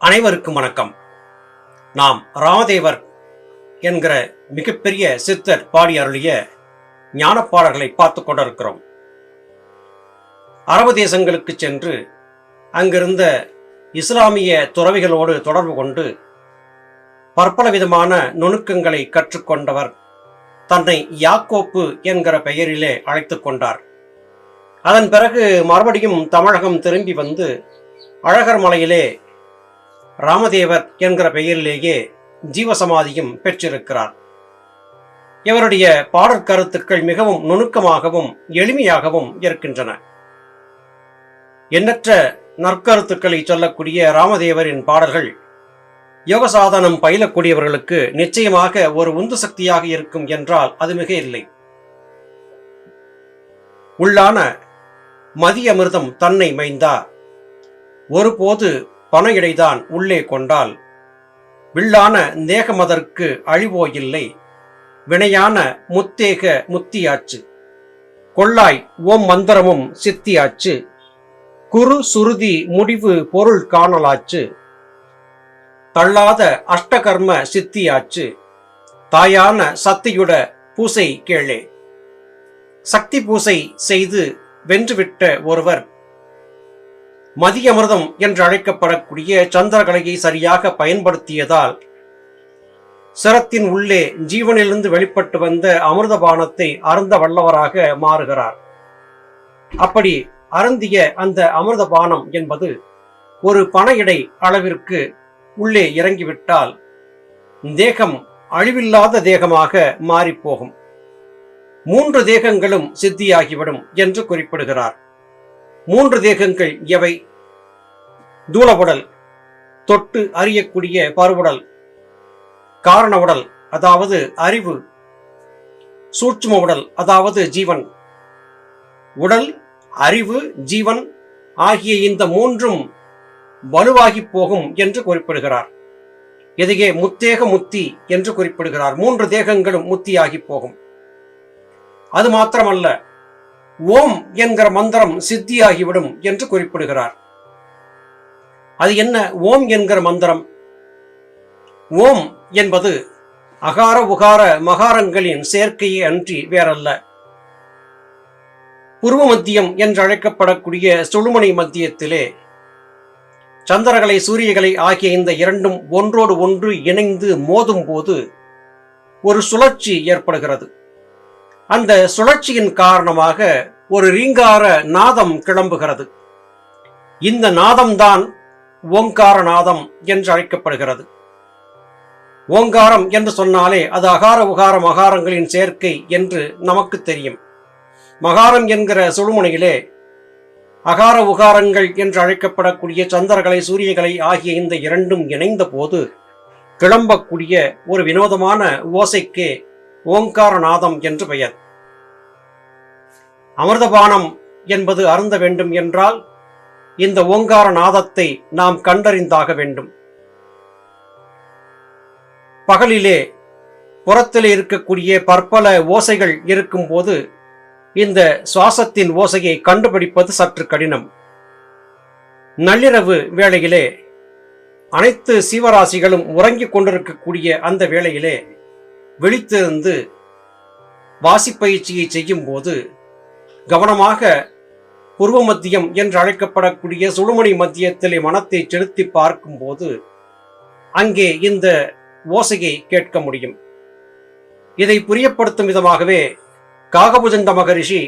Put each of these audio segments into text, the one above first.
அனைவருக்கும் வணக்கம். நாம் ராமதேவர் என்கிற மிகப்பெரிய சித்தர் பாடி அருளிய ஞானப்பாடல்களை பார்த்து கொண்டிருக்கிறோம். அரபு தேசங்களுக்கு சென்று அங்கிருந்த இஸ்லாமிய துறவிகளோடு தொடர்பு கொண்டு பற்பல விதமான நுணுக்கங்களை கற்றுக்கொண்டவர் தன்னை யாக்கோப்பு என்கிற பெயரிலே அழைத்து கொண்டார். அதன் பிறகு மறுபடியும் தமிழகம் திரும்பி வந்து அழகர் மலையிலே ராமதேவர் என்கிற பெயரிலேயே ஜீவசமாதியும் பெற்றிருக்கிறார். இவருடைய பாடற் கருத்துக்கள் மிகவும் நுணுக்கமாகவும் எளிமையாகவும் இருக்கின்றன. எண்ணற்ற நற்கருத்துக்களை சொல்லக்கூடிய ராமதேவரின் பாடல்கள் யோக சாதனம் பயிலக்கூடியவர்களுக்கு நிச்சயமாக ஒரு உந்து சக்தியாக இருக்கும் என்றால் அது மிக இல்லை உள்ளான மதிய அமிர்தம் தன்னை மைந்தா. ஒருபோது பண இடைதான் உள்ளே கொண்டால் வில்லான நேகமதற்கு அழிவோ இல்லை. வினையான முத்தேக முத்தியாச்சு. கொள்ளாய் ஓம் மந்திரமும் சித்தியாச்சு. குரு சுருதி முடிவு பொருள் காணலாச்சு. தள்ளாத அஷ்டகர்ம சித்தியாச்சு. தாயான சத்தியுட பூசை கேளே. சக்தி பூசை செய்து வென்றுவிட்ட ஒருவர் மதியமிர்தம் என்று அழைக்கப்படக்கூடிய சந்திரகலையை சரியாக பயன்படுத்தியதால் சிரத்தின் உள்ளே ஜீவனிலிருந்து வெளிப்பட்டு வந்த அமிர்தபானத்தை அருந்த வல்லவராக மாறுகிறார். அப்படி அருந்திய அந்த அமிர்தபானம் என்பது ஒரு பண இடை அளவிற்கு உள்ளே இறங்கிவிட்டால் தேகம் அழிவில்லாத தேகமாக மாறிப்போகும். மூன்று தேகங்களும் சித்தியாகிவிடும் என்று குறிப்பிடுகிறார். மூன்று தேகங்கள் எவை? தூளவுடல் தொட்டு அறியக்கூடிய பருவுடல் காரண உடல் அதாவது அறிவு சூட்சும உடல் அதாவது ஜீவன். உடல் அறிவு ஜீவன் ஆகிய இந்த மூன்றும் வலுவாகி போகும் என்று குறிப்பிடுகிறார். இதையே முத்தேக முத்தி என்று குறிப்பிடுகிறார். மூன்று தேகங்களும் முத்தியாகி போகும். அது மாத்திரமல்ல ஓம் என்கிற மந்திரம் சித்தியாகிவிடும் என்று குறிப்பிடுகிறார். அது என்ன? ஓம் என்கிற மந்திரம். ஓம் என்பது அகார உகார மகாரங்களின் சேர்க்கையே அன்றி வேறல்ல. புருவ மத்தியம் என்று அழைக்கப்படக்கூடிய சுழுமணி மத்தியத்திலே சந்திரகலை சூரியகலை ஆகிய இந்த இரண்டும் ஒன்றோடு ஒன்று இணைந்து மோதும் போது ஒரு சுழற்சி ஏற்படுகிறது. அந்த சுழற்சியின் காரணமாக ஒரு ரீங்கார நாதம் கிளம்புகிறது. இந்த நாதம்தான் ஓங்கார நாதம் என்று அழைக்கப்படுகிறது. ஓங்காரம் என்று சொன்னாலே அது அகார உகார மகாரங்களின் சேர்க்கை என்று நமக்கு தெரியும். மகாரம் என்கிற சுழுமுனையிலே அகார உகாரங்கள் என்று அழைக்கப்படக்கூடிய சந்திரகலை சூரியகலை ஆகிய இந்த இரண்டும் இணைந்த போது கிளம்பக்கூடிய ஒரு வினோதமான ஓசைக்கே ஓங்காரநாதம் என்று பெயர். அமிர்தபானம் என்பது அருந்த வேண்டும் என்றால் இந்த ஓங்கார நாதத்தை நாம் கண்டறிந்தாக வேண்டும். பகலிலே புறத்திலே இருக்கக்கூடிய பற்பல ஓசைகள் இருக்கும்போது இந்த சுவாசத்தின் ஓசையை கண்டுபிடிப்பது சற்று கடினம். நள்ளிரவு வேளையிலே அனைத்து சீவராசிகளும் உறங்கிக் கொண்டிருக்கக்கூடிய அந்த வேளையிலே விழித்திருந்து வாசிப்பயிற்சியை செய்யும் போது கவனமாக பூர்வ மத்தியம் என்று அழைக்கப்படக்கூடிய சுடுமணி மத்தியத்திலே மனத்தை செலுத்தி பார்க்கும்போது அங்கே இந்த ஓசையை கேட்க முடியும். இதை புரியப்படுத்தும் விதமாகவே காகபுஜந்த மகரிஷி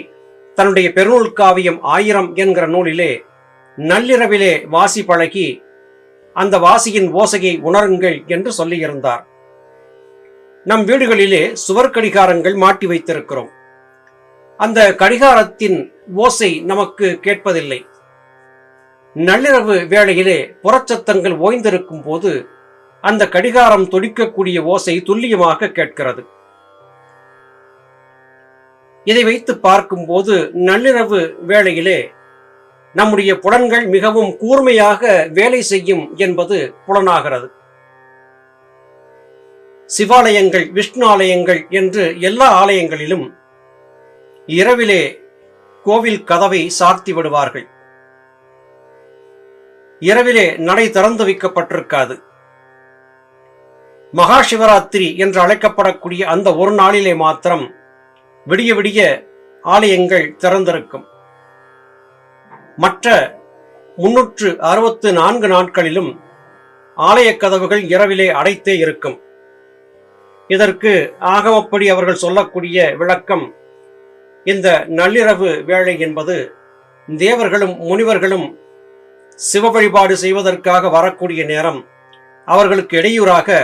தன்னுடைய பெருநூல் காவியம் ஆயிரம் என்கிற நூலிலே நள்ளிரவிலே வாசி பழகி அந்த வாசியின் ஓசையை உணருங்கள் என்று சொல்லியிருந்தார். நம் வீடுகளிலே சுவர் கடிகாரங்கள் மாட்டி வைத்திருக்கிறோம். அந்த கடிகாரத்தின் ஓசை நமக்கு கேட்பதில்லை. நள்ளிரவு வேளையிலே புறச்சத்தங்கள் ஓய்ந்திருக்கும் போது அந்த கடிகாரம் துடிக்கக்கூடிய ஓசை துல்லியமாக கேட்கிறது. இதை வைத்து பார்க்கும்போது நள்ளிரவு வேளையிலே நம்முடைய புலன்கள் மிகவும் கூர்மையாக வேலை செய்யும் என்பது புலனாகிறது. சிவாலயங்கள் விஷ்ணு ஆலயங்கள் என்று எல்லா ஆலயங்களிலும் இரவிலே கோவில் கதவை சாத்தி விடுவார்கள். இரவிலே நடை திறந்து வைக்கப்பட்டிருக்காது. மகா சிவராத்திரி என்று அழைக்கப்படக்கூடிய அந்த ஒரு நாளிலே மாத்திரம் விடிய விடிய ஆலயங்கள் திறந்திருக்கும். மற்ற முன்னூற்று அறுபத்து நான்கு நாட்களிலும் ஆலய கதவுகள் இரவிலே அடைத்தே இருக்கும். இதற்கு ஆகவப்படி அவர்கள் சொல்லக்கூடிய விளக்கம் இந்த நள்ளிரவு வேளை என்பது தேவர்களும் முனிவர்களும் சிவ வழிபாடு செய்வதற்காக வரக்கூடிய நேரம். அவர்களுக்கு இடையூறாக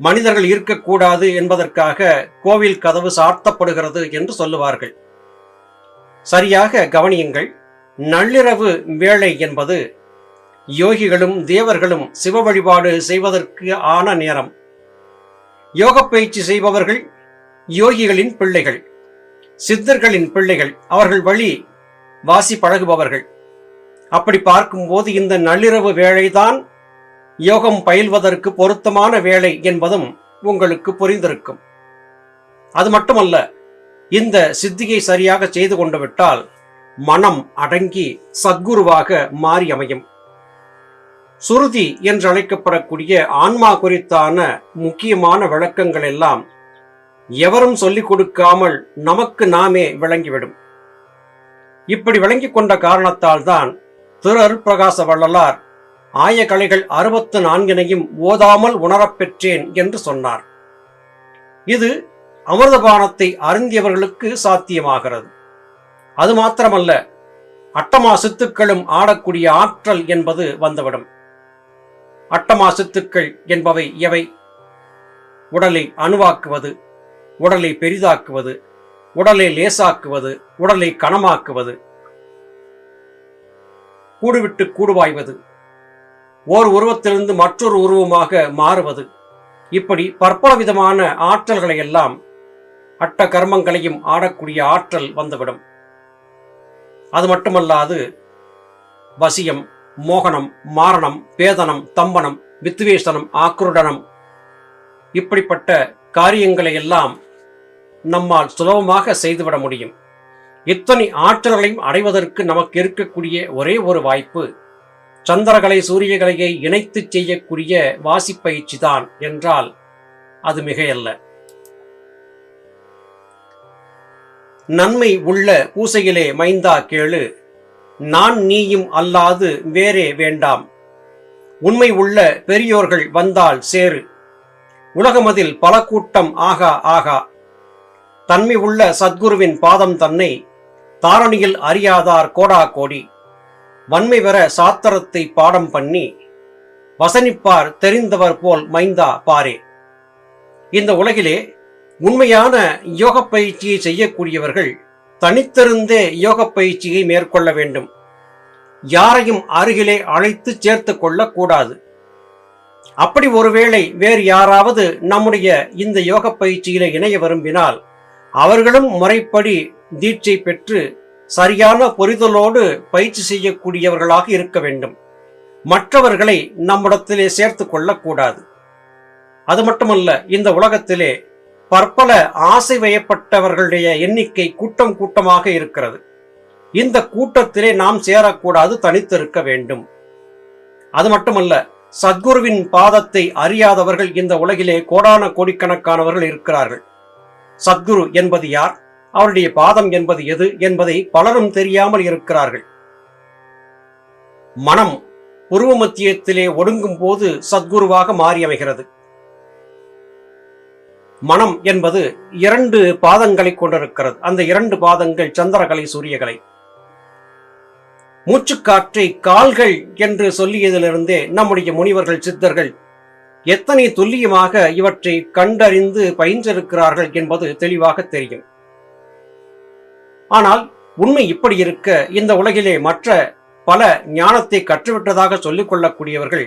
மனிதர்கள் இருக்கக்கூடாது என்பதற்காக கோவில் கதவு சாத்தப்படுகிறது என்று சொல்லுவார்கள். சரியாக கவனியுங்கள் நள்ளிரவு வேளை என்பது யோகிகளும் தேவர்களும் சிவ வழிபாடு செய்வதற்கு ஆன நேரம். யோக பயிற்சி செய்பவர்கள் யோகிகளின் பிள்ளைகள் சித்தர்களின் பிள்ளைகள் அவர்கள் வழி வாசி பழகுபவர்கள். அப்படி பார்க்கும்போது இந்த நள்ளிரவு வேளைதான் யோகம் பயில்வதற்கு பொருத்தமான வேலை என்பதும் உங்களுக்கு புரிந்திருக்கும். அது மட்டுமல்ல இந்த சித்தியை சரியாக செய்து கொண்டு விட்டால் மனம் அடங்கி சத்குருவாக மாறி அமையும். சுருதி என்று அழைக்கப்படக்கூடிய ஆன்மா குறித்தான முக்கியமான விளக்கங்கள் எல்லாம் எவரும் சொல்லிக் கொடுக்காமல் நமக்கு நாமே விளங்கிவிடும். இப்படி விளங்கிக் கொண்ட காரணத்தால் தான் திரு அருட்பிரகாச வள்ளலார் ஆய கலைகள் அறுபத்து நான்கினையும் ஓதாமல் உணரப்பெற்றேன் என்று சொன்னார். இது அமிர்தபானத்தை அருந்தியவர்களுக்கு சாத்தியமாகிறது. அது மாத்திரமல்ல அட்டமா சித்துக்களும் ஆடக்கூடிய ஆற்றல் என்பது வந்துவிடும். அட்டமா சித்துக்கள் என்பவை எவை? உடலை அணுவாக்குவது உடலை பெரிதாக்குவது உடலை லேசாக்குவது உடலை கனமாக்குவது கூடுவிட்டு கூடுவாய்வது ஓர் உருவத்திலிருந்து மற்றொரு உருவமாக மாறுவது. இப்படி பற்பல விதமான ஆற்றல்களை எல்லாம் அட்ட கர்மங்களையும் ஆடக்கூடிய ஆற்றல் வந்துவிடும். அது மட்டுமல்லாது வசியம் மோகனம் மாரணம் பேதனம் தம்பனம் வித்வேஷனம் ஆக்ருடனம். இப்படிப்பட்ட காரியங்களை எல்லாம் நம்மால் சுலபமாக செய்துவிட முடியும். இத்தனை ஆற்றல்களையும் அடைவதற்கு நமக்கு இருக்கக்கூடிய ஒரே ஒரு வாய்ப்பு சந்திரகலை சூரியகலையை இணைத்து செய்யக்கூடிய வாசிப்பயிற்சி தான் என்றால் அது மிகையல்ல. நன்மை உள்ள பூசையிலே மைந்தா கேளு. நான் நீயும் அல்லாது வேறே வேண்டாம். உண்மை உள்ள பெரியோர்கள் வந்தால் சேரு. உலகமதில் பல கூட்டம் ஆகா ஆகா. தன்மை உள்ள சத்குருவின் பாதம் தன்னை தாரணியில் அறியாதார் கோடா கோடி. வன்மை வர சாத்திரத்தை பாடம் பண்ணி வசனிப்பார் தெரிந்தவர் போல் மைந்தா பாரே. இந்த உலகிலே உண்மையான யோக பயிற்சியை செய்யக்கூடியவர்கள் தனித்திருந்தே யோக பயிற்சியை மேற்கொள்ள வேண்டும். யாரையும் அருகிலே அழைத்து சேர்த்து கொள்ளக்கூடாது. அப்படி ஒருவேளை வேறு யாராவது நம்முடைய இந்த யோக பயிற்சியில இணைய விரும்பினால் அவர்களும் முறைப்படி தீட்சை பெற்று சரியான புரிதலோடு பயிற்சி செய்யக்கூடியவர்களாக இருக்க வேண்டும். மற்றவர்களை நம்மிடத்திலே சேர்த்து கொள்ளக்கூடாது. அது மட்டுமல்ல இந்த உலகத்திலே பற்பல ஆசை வயப்பட்டவர்களுடைய எண்ணிக்கை கூட்டம் கூட்டமாக இருக்கிறது. இந்த கூட்டத்திலே நாம் சேரக்கூடாது தனித்திருக்க வேண்டும். அது மட்டுமல்ல சத்குருவின் பாதத்தை அறியாதவர்கள் இந்த உலகிலே கோடான கோடிக்கணக்கானவர்கள் இருக்கிறார்கள். சத்குரு என்பது யார்? அவருடைய பாதம் என்பது எது என்பதை பலரும் தெரியாமல் இருக்கிறார்கள். மனம் உருவ மத்தியத்திலே ஒடுங்கும் போது சத்குருவாக மாறி அமைகிறது மனம் என்பது இரண்டு பாதங்களை கொண்டிருக்கிறது. அந்த இரண்டு பாதங்கள் சந்திரகலை சூரியகலை. மூச்சுக்காற்றை கால்கள் என்று சொல்லியதிலிருந்தே நம்முடைய முனிவர்கள் சித்தர்கள் எத்தனை துல்லியமாக இவற்றை கண்டறிந்து பயின்றிருக்கிறார்கள் என்பது தெளிவாக தெரியும். ஆனால் உண்மை இப்படி இருக்க இந்த உலகிலே மற்ற பல ஞானத்தை கற்றுவிட்டதாக சொல்லிக் கொள்ளக்கூடியவர்கள்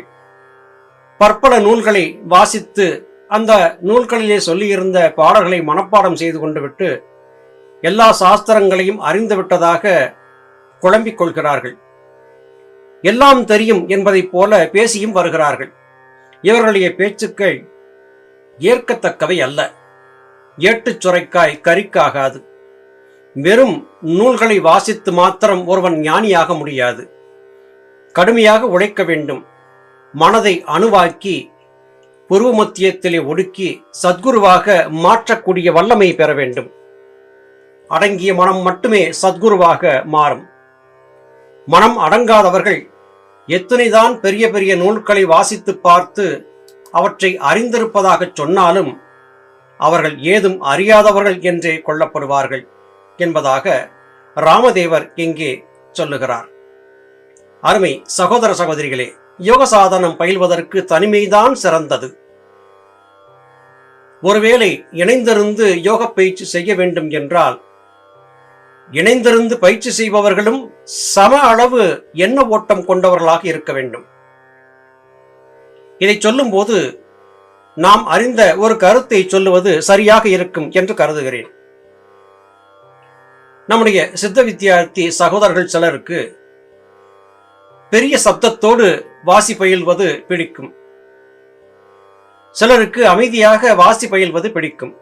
பற்பல நூல்களை வாசித்து அந்த நூல்களிலே சொல்லியிருந்த பாடல்களை மனப்பாடம் செய்து கொண்டு விட்டு எல்லா சாஸ்திரங்களையும் அறிந்துவிட்டதாக குழம்பிக் கொள்கிறார்கள். எல்லாம் தெரியும் என்பதைப் போல பேசியும் வருகிறார்கள். இவர்களுடைய பேச்சுக்கள் ஏற்கத்தக்கவை அல்ல. ஏட்டுச் சுரைக்காய் கறிக்காகாது. வெறும் நூல்களை வாசித்து மாத்திரம் ஒருவன் ஞானியாக முடியாது. கடுமையாக உழைக்க வேண்டும். மனதை அணுவாக்கி பூர்வ மத்தியத்திலே ஒடுக்கி சத்குருவாக மாற்றக்கூடிய வல்லமை பெற வேண்டும். அடங்கிய மனம் மட்டுமே சத்குருவாக மாறும். மனம் அடங்காதவர்கள் எத்தனைதான் பெரிய பெரிய நூல்களை வாசித்து பார்த்து அவற்றை அறிந்திருப்பதாக சொன்னாலும் அவர்கள் ஏதும் அறியாதவர்கள் என்றே கொள்ளப்படுவார்கள் என்பதாக ராமதேவர் இங்கே சொல்லுகிறார். அருமை சகோதர சகோதரிகளே யோக சாதனம் பயில்வதற்கு தனிமைதான் சிறந்தது. ஒருவேளை இணைந்திருந்து யோக பயிற்சி செய்ய வேண்டும் என்றால் இணைந்திருந்து பயிற்சி செய்பவர்களும் சம அளவு எண்ண ஓட்டம் கொண்டவர்களாக இருக்க வேண்டும். இதை சொல்லும்போது நாம் அறிந்த ஒரு கருத்தை சொல்லுவது சரியாக இருக்கும் என்று கருதுகிறேன். நம்முடைய சித்த வித்தியார்த்தி சகோதரர்கள் சிலருக்கு பெரிய சப்தத்தோடு வாசி பயில்வது பிடிக்கும். சிலருக்கு அமைதியாக வாசி பயில்வது பிடிக்கும்.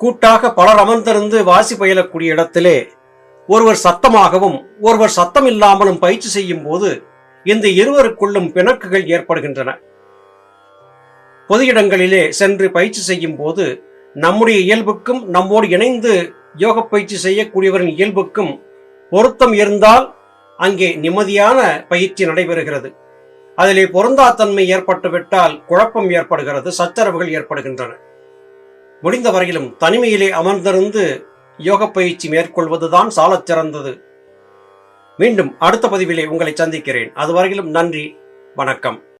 கூட்டாக பலர் அமர்ந்திருந்து வாசி பயிலக்கூடிய இடத்திலே ஒருவர் சத்தமாகவும் ஒருவர் சத்தம் இல்லாமலும் பயிற்சி செய்யும் போது இந்த இருவருக்குள்ளும் பிணக்குகள் ஏற்படுகின்றன. பொது இடங்களிலே சென்று பயிற்சி செய்யும் போது நம்முடைய இயல்புக்கும் நம்மோடு இணைந்து யோக பயிற்சி செய்யக்கூடியவரின் இயல்புக்கும் பொருத்தம் இருந்தால் அங்கே நிம்மதியான பயிற்சி நடைபெறுகிறது. அதிலே பொருந்தாத்தன்மை ஏற்பட்டுவிட்டால் குழப்பம் ஏற்படுகிறது சச்சரவுகள் ஏற்படுகின்றன. முடிந்த வரையிலும் தனிமையிலே அமர்ந்திருந்து யோக பயிற்சி மேற்கொள்வதுதான் சாலச் சிறந்தது. மீண்டும் அடுத்த பதிவிலே உங்களை சந்திக்கிறேன். அதுவரையிலும் நன்றி வணக்கம்.